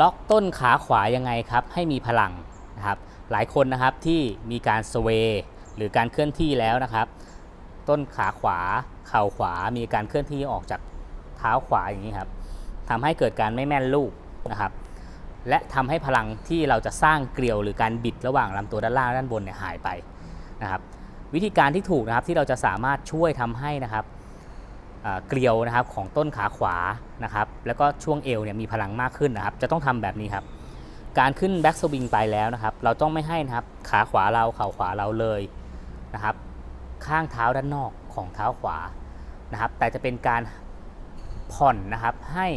ล็อกต้นขาขวายังไงครับให้มีพลังนะครับหลายคนนะครับที่มีการสเวยหรือการเคลื่อนที่แล้วนะครับ ต้นขาขวาเข่าขวามีการเคลื่อนที่ออกจากเท้าขวาอย่างนี้ครับทำให้เกิดการไม่แม่นลูกนะครับ และทำให้พลังที่เราจะสร้างเกลียวหรือการบิดระหว่างลำตัวด้านล่างด้านบนเนี่ยหายไปนะครับ วิธีการที่ถูกนะครับที่เราจะสามารถช่วยทำให้นะครับเกลียวนะครับของต้นขาขวา นะครับแล้วก็ช่วงเอวเนี่ยมีพลังมากขึ้นนะครับ จะต้องทำแบบนี้ครับการขึ้นแบ็กสวิงไปแล้วนะครับ เราต้องไม่ให้นะครับขาขวาเราเข่าขวาเราเลยนะครับ ข้างเท้าด้านนอกของเท้าขวานะครับ แต่จะเป็นการผ่อนนะครับให้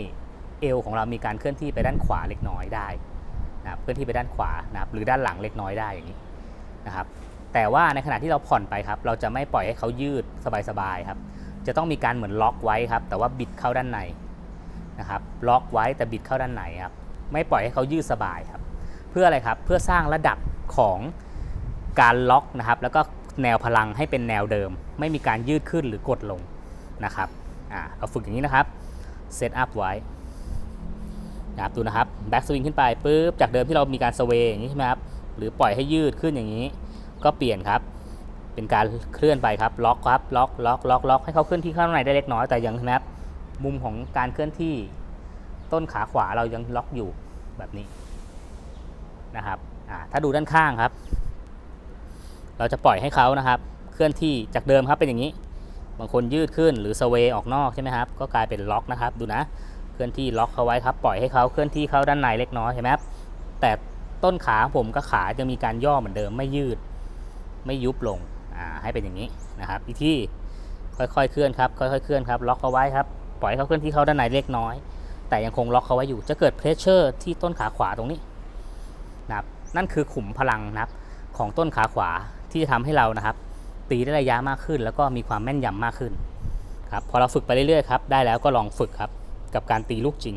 เอวของเรามีการเคลื่อนที่ไปด้านขวาเล็กน้อยได้นะครับเคลื่อนที่ไปด้านขวานะครับหรือด้านหลังเล็กน้อยได้อย่างนี้นะครับ แต่ว่าในขณะที่เราผ่อนไปครับ เราจะไม่ปล่อยให้เขายืดสบายๆครับ จะต้องมีการเหมือนล็อกไว้ครับ แต่ว่าบิดเข้าด้านใน นะครับล็อกไว้แต่บิดเข้าด้านในครับไม่ปล่อยให้เขายืดสบายครับเพื่ออะไรครับเพื่อสร้างระดับของการล็อกนะครับแล้วก็แนวพลังให้เป็นแนวเดิม ไม่มีการยืดขึ้นหรือกดลงนะครับอ่าเราฝึกอย่างนี้นะครับเซตอัพไว้นะครับดูนะครับแบ็กสวิงขึ้นไปปุ๊บจากเดิมที่เรามีการสเวย์อย่างนี้ใช่ไหมครับหรือปล่อยให้ยืดขึ้นอย่างนี้ ก็เปลี่ยนครับ เป็นการเคลื่อนไปครับล็อกครับล็อกล็อกล็อกล็อกให้เขาเคลื่อนที่ข้างในได้เล็กน้อยแต่ยังนะครับ มุมของการเคลื่อนที่ต้นขาขวาเรายังล็อกอยู่แบบนี้นะครับถ้าดูด้านข้างครับ เราจะปล่อยให้เขานะครับ เคลื่อนที่จากเดิมครับเป็นอย่างนี้ บางคนยืดขึ้นหรือสเวย์ออกนอกใช่ไหมครับ ก็กลายเป็นล็อกนะครับ ดูนะ เคลื่อนที่ล็อกเขาไว้ครับ ปล่อยให้เขาเคลื่อนที่เข้าด้านในเล็กน้อยเห็นไหมครับ แต่ต้นขาผมกับขาจะมีการย่อเหมือนเดิมไม่ยืด ไม่ยุบลง ให้เป็นอย่างนี้นะครับอีกที่ค่อยๆเคลื่อนครับ ค่อยๆเคลื่อนครับ ล็อกเขาไว้ครับ ปล่อยให้เขาเคลื่อนที่เข้าด้านในเล็กน้อย แต่ยังคงล็อกเขาไว้อยู่ จะเกิดเพรสเชอร์ที่ต้นขาขวาตรงนี้นะครับนั่นคือขุมพลังนะครับของต้นขาขวาที่จะทำให้เรานะครับ ตีได้ระยะมากขึ้น แล้วก็มีความแม่นยำมากขึ้นครับพอเราฝึกไปเรื่อยๆครับได้แล้วก็ลองฝึกครับกับการตีลูกจริง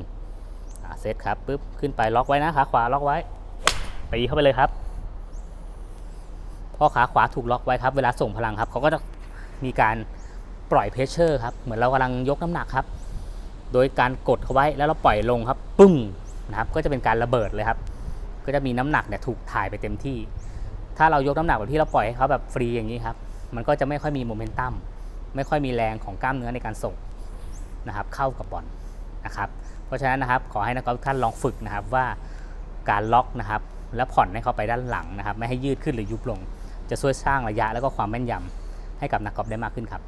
เซตครับปุ๊บขึ้นไปล็อกไว้นะขาขวาล็อกไว้ตีเข้าไปเลยครับพอขาขวาถูกล็อกไว้ครับ เวลาส่งพลังครับเขาก็จะมีการ ปล่อยเพรสเชอร์ครับ เหมือนเรากำลังยกน้ำหนักครับ โดยการกดเขาไว้แล้วเราปล่อยลงครับ ปึ้งนะครับ ก็จะเป็นการระเบิดเลยครับ ก็จะมีน้ำหนักเนี่ยถูกถ่ายไปเต็มที่ ถ้าเรายกน้ำหนักแบบที่เราปล่อยให้เขาแบบฟรีอย่างนี้ครับ มันก็จะไม่ค่อยมีโมเมนตัม ไม่ค่อยมีแรงของกล้ามเนื้อในการส่งนะครับ เข้ากับบอลนะครับ เพราะฉะนั้นนะครับขอให้นักกอล์ฟท่านลองฝึกนะครับว่าการล็อกนะครับแล้วผ่อนให้เขาไปด้านหลังนะครับ ไม่ให้ยืดขึ้นหรือยุบลง จะช่วยสร้างระยะแล้วก็ความแม่นยำให้กับนักกอล์ฟได้มากขึ้นครับ